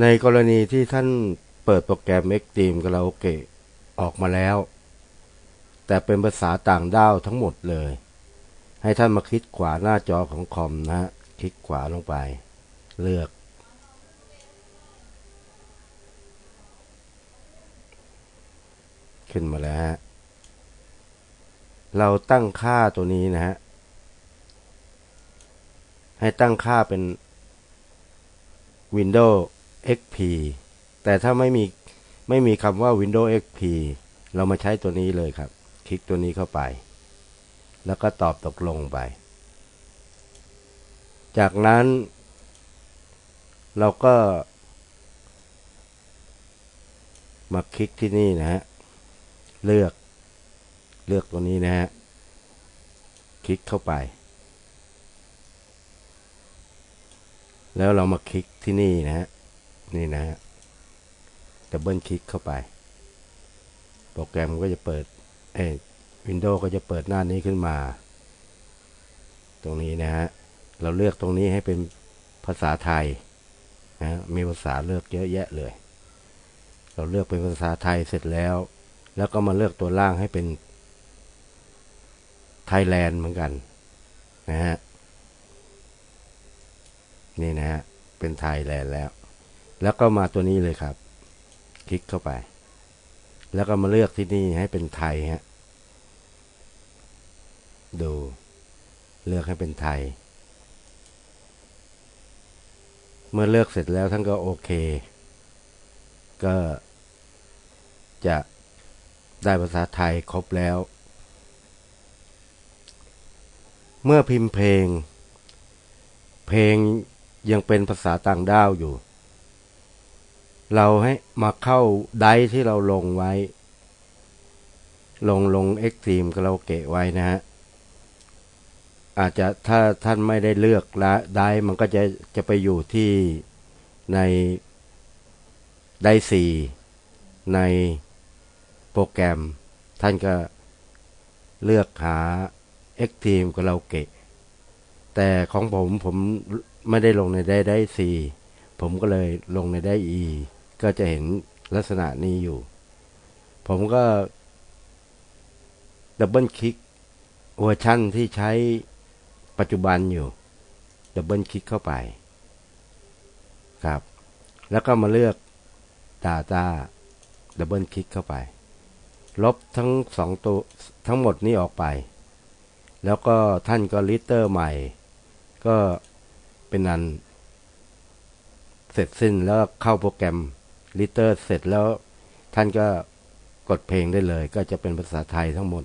ในกรณีที่ท่านเปิดโปรแกรม Extreme Karaoke ออกมาแล้ว แต่เป็นภาษาต่างด้าวทั้งหมดเลย ให้ท่านมาคลิกขวาหน้าจอของคอมนะฮะ คลิกขวาลงไป เลือก ขึ้นมาแล้วฮะ เราตั้งค่าตัวนี้นะฮะ ให้ตั้งค่าเป็น Windows XP แต่ถ้าไม่มีไม่มีคำว่า Windows XP เรามาใช้ตัวนี้เลยครับ คลิกตัวนี้เข้าไป แล้วก็ตอบตกลงไป จากนั้น เราก็ มาคลิกที่นี่นะฮะ เลือก เลือกตัวนี้นะฮะ คลิกเข้าไป แล้วเรามาคลิกที่นี่นะฮะ นี่นะฮะดับเบิลคลิกเข้าไป โปรแกรมก็จะเปิดเอ้วินโดว์ก็จะเปิดหน้านี้ขึ้นมา ตรงนี้นะฮะ เราเลือกตรงนี้ให้เป็นภาษาไทยนะมีภาษาเลือกเยอะแยะเลย เราเลือกเป็นภาษาไทยเสร็จแล้ว แล้วก็มาเลือกตัวล่างให้เป็นไทยแลนด์เหมือนกันนะฮะ นี่นะฮะ เป็นไทยแลนด์แล้ว แล้วก็มาตัวนี้เลยครับ คลิกเข้าไป แล้วก็มาเลือกที่นี่ให้เป็นไทยฮะดูเลือกให้เป็นไทย เมื่อเลือกเสร็จแล้วท่านก็โอเค ก็จะได้ภาษาไทยครบแล้ว เมื่อพิมพ์เพลง เพลงยังเป็นภาษาต่างด้าวอยู่ เราให้มาเข้าไดที่เราลงไว้ ลงลงเอ็กตรีมก็เราเกะไว้นะฮะ อาจจะถ้าท่านไม่ได้เลือกละได้มันก็จะจะไปอยู่ที่ในได้สี่ในโปรแกรม ท่านก็เลือกหา Extreme กับเราเกะ แต่ของผมผมไม่ได้ลงในได้ได้สี่ผมก็เลยลงในได้ E ก็จะเห็นลักษณะนี้อยู่ ผมก็ดับเบิลคลิกเวอร์ชั่นที่ใช้ปัจจุบันอยู่ดับเบิลคลิกเข้าไป ครับ แล้วก็มาเลือก Data ดับเบิลคลิกเข้าไป ลบทั้งสองตัวทั้งหมดนี้ออกไป แล้วก็ท่านก็ลิเตอร์ใหม่ ก็เป็นอันเสร็จสิ้นแล้วเข้าโปรแกรม ลิเตอร์เสร็จแล้วท่านก็กดเพลงได้เลย ก็จะเป็นภาษาไทยทั้งหมด